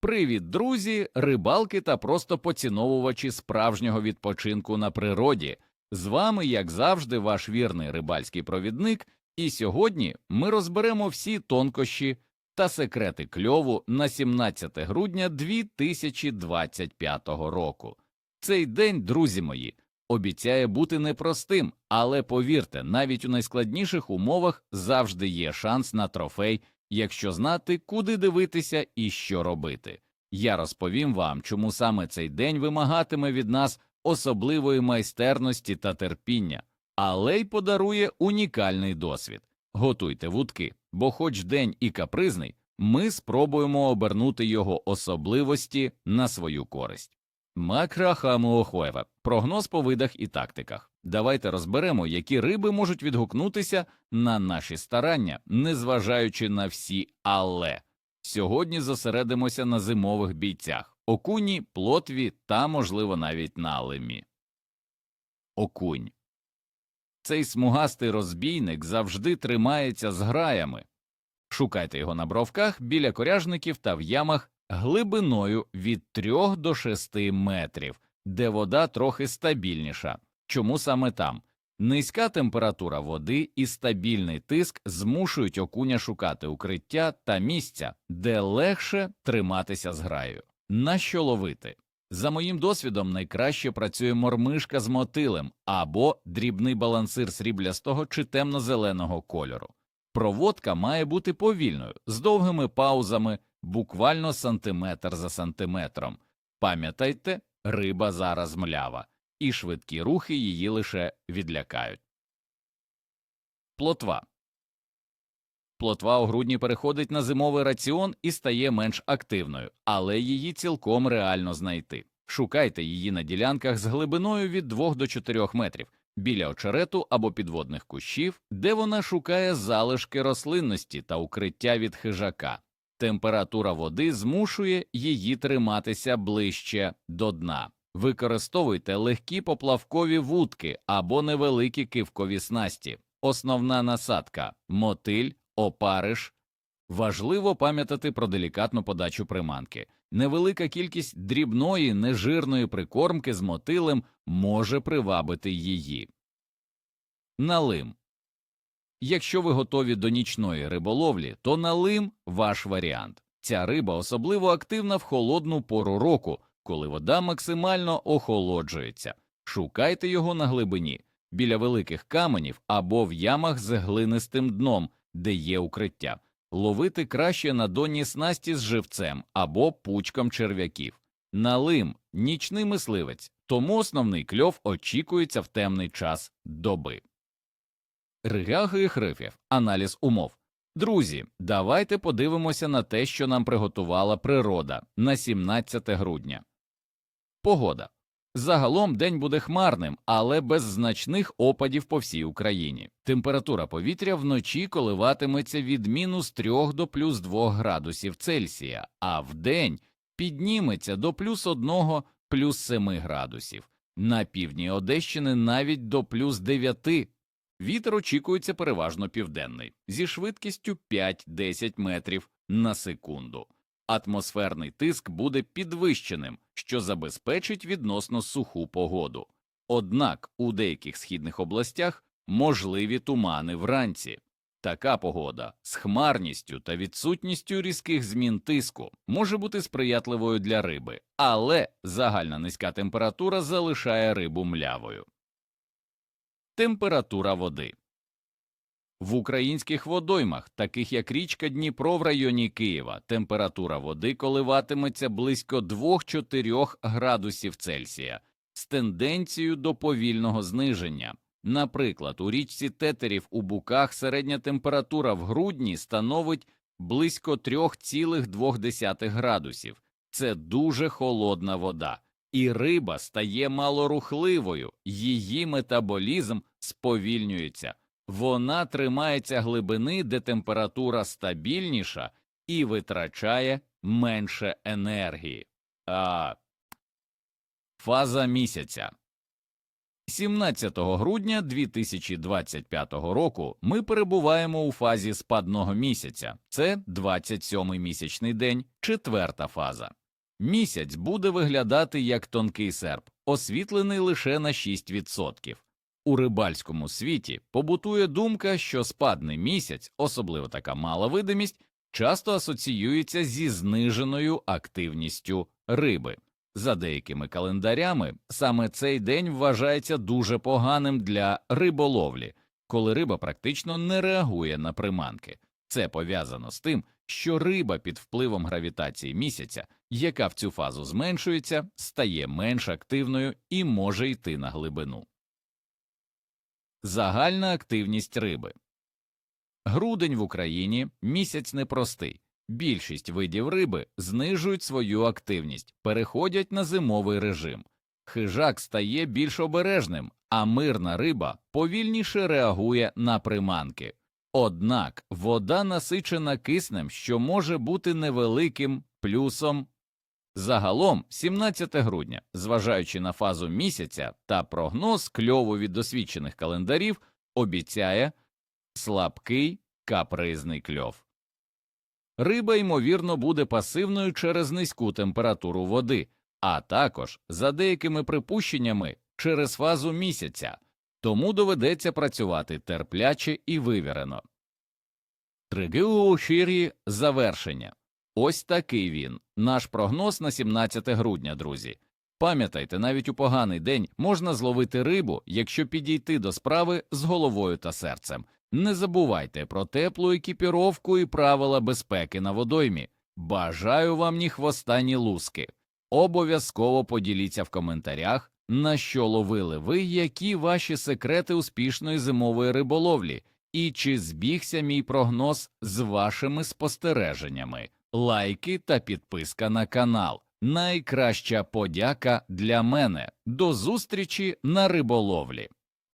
Привіт, друзі, рибалки та просто поціновувачі справжнього відпочинку на природі. З вами, як завжди, ваш вірний рибальський провідник, і сьогодні ми розберемо всі тонкощі та секрети кльову на 17 грудня 2025 року. Цей день, друзі мої, обіцяє бути непростим, але повірте, навіть у найскладніших умовах завжди є шанс на трофей, якщо знати, куди дивитися і що робити. Я розповім вам, чому саме цей день вимагатиме від нас особливої майстерності та терпіння, але й подарує унікальний досвід. Готуйте вудки, бо, хоч день і капризний, ми спробуємо обернути його особливості на свою користь. Макрахамуохуеве. Прогноз по видах і тактиках. Давайте розберемо, які риби можуть відгукнутися на наші старання, незважаючи на всі але. Сьогодні зосередимося на зимових бійцях окуні, плотві та, можливо, навіть на лемі. Окунь. Цей смугастий розбійник завжди тримається з граями. Шукайте його на бровках біля коряжників та в ямах глибиною від 3 до 6 метрів, де вода трохи стабільніша. Чому саме там? Низька температура води і стабільний тиск змушують окуня шукати укриття та місця, де легше триматися з граю. На що ловити? За моїм досвідом, найкраще працює мормишка з мотилем або дрібний балансир сріблястого чи темно-зеленого кольору. Проводка має бути повільною, з довгими паузами, буквально сантиметр за сантиметром. Пам'ятайте, риба зараз млява, і швидкі рухи її лише відлякають. Плотва Плотва у грудні переходить на зимовий раціон і стає менш активною, але її цілком реально знайти. Шукайте її на ділянках з глибиною від 2 до 4 метрів, біля очерету або підводних кущів, де вона шукає залишки рослинності та укриття від хижака. Температура води змушує її триматися ближче до дна. Використовуйте легкі поплавкові вудки або невеликі кивкові снасті. Основна насадка мотиль, опариш. Важливо пам'ятати про делікатну подачу приманки. Невелика кількість дрібної, нежирної прикормки з мотилем може привабити її. Налим. Якщо ви готові до нічної риболовлі, то налим ваш варіант. Ця риба особливо активна в холодну пору року, коли вода максимально охолоджується. Шукайте його на глибині, біля великих каменів або в ямах з глинистим дном, де є укриття. Ловити краще на донні снасті з живцем або пучком черв'яків. Налим нічний мисливець, тому основний кльов очікується в темний час доби. Ригаги хрифів. Аналіз умов. Друзі, давайте подивимося на те, що нам приготувала природа на 17 грудня. Погода. Загалом день буде хмарним, але без значних опадів по всій Україні. Температура повітря вночі коливатиметься від мінус 3 до плюс 2 градусів Цельсія, а вдень підніметься до плюс 1 плюс 7 градусів. На півдні Одещини навіть до плюс 9. Вітер очікується переважно південний, зі швидкістю 5-10 метрів на секунду. Атмосферний тиск буде підвищеним, що забезпечить відносно суху погоду. Однак у деяких східних областях можливі тумани вранці. Така погода з хмарністю та відсутністю різких змін тиску може бути сприятливою для риби, але загальна низька температура залишає рибу млявою. Температура води в українських водоймах, таких як річка Дніпро в районі Києва, температура води коливатиметься близько 2-4 градусів Цельсія з тенденцією до повільного зниження. Наприклад, у річці Тетерів у Буках середня температура в грудні становить близько 3,2 градусів. Це дуже холодна вода, і риба стає малорухливою, її метаболізм сповільнюється. Вона тримається глибини, де температура стабільніша і витрачає менше енергії. А... Фаза місяця 17 грудня 2025 року ми перебуваємо у фазі спадного місяця. Це 27-й місячний день, четверта фаза. Місяць буде виглядати як тонкий серп, освітлений лише на 6%. У рибальському світі побутує думка, що спадний місяць, особливо така мала видимість, часто асоціюється зі зниженою активністю риби. За деякими календарями саме цей день вважається дуже поганим для риболовлі, коли риба практично не реагує на приманки. Це пов'язано з тим, що риба під впливом гравітації місяця, яка в цю фазу зменшується, стає менш активною і може йти на глибину. Загальна активність риби Грудень в Україні місяць непростий. Більшість видів риби знижують свою активність, переходять на зимовий режим. Хижак стає більш обережним, а мирна риба повільніше реагує на приманки. Однак вода насичена киснем, що може бути невеликим плюсом. Загалом, 17 грудня, зважаючи на фазу місяця та прогноз кльову від досвідчених календарів, обіцяє слабкий капризний кльов. Риба, ймовірно, буде пасивною через низьку температуру води, а також, за деякими припущеннями, через фазу місяця, тому доведеться працювати терпляче і вивірено. Тригеу ефірі завершення. Ось такий він, наш прогноз на 17 грудня, друзі. Пам'ятайте, навіть у поганий день можна зловити рибу, якщо підійти до справи з головою та серцем. Не забувайте про теплу екіпіровку і правила безпеки на водоймі. Бажаю вам ні хвоста, ні луски. Обов'язково поділіться в коментарях, на що ловили ви, які ваші секрети успішної зимової риболовлі, і чи збігся мій прогноз з вашими спостереженнями. Лайки та підписка на канал. Найкраща подяка для мене. До зустрічі на риболовлі.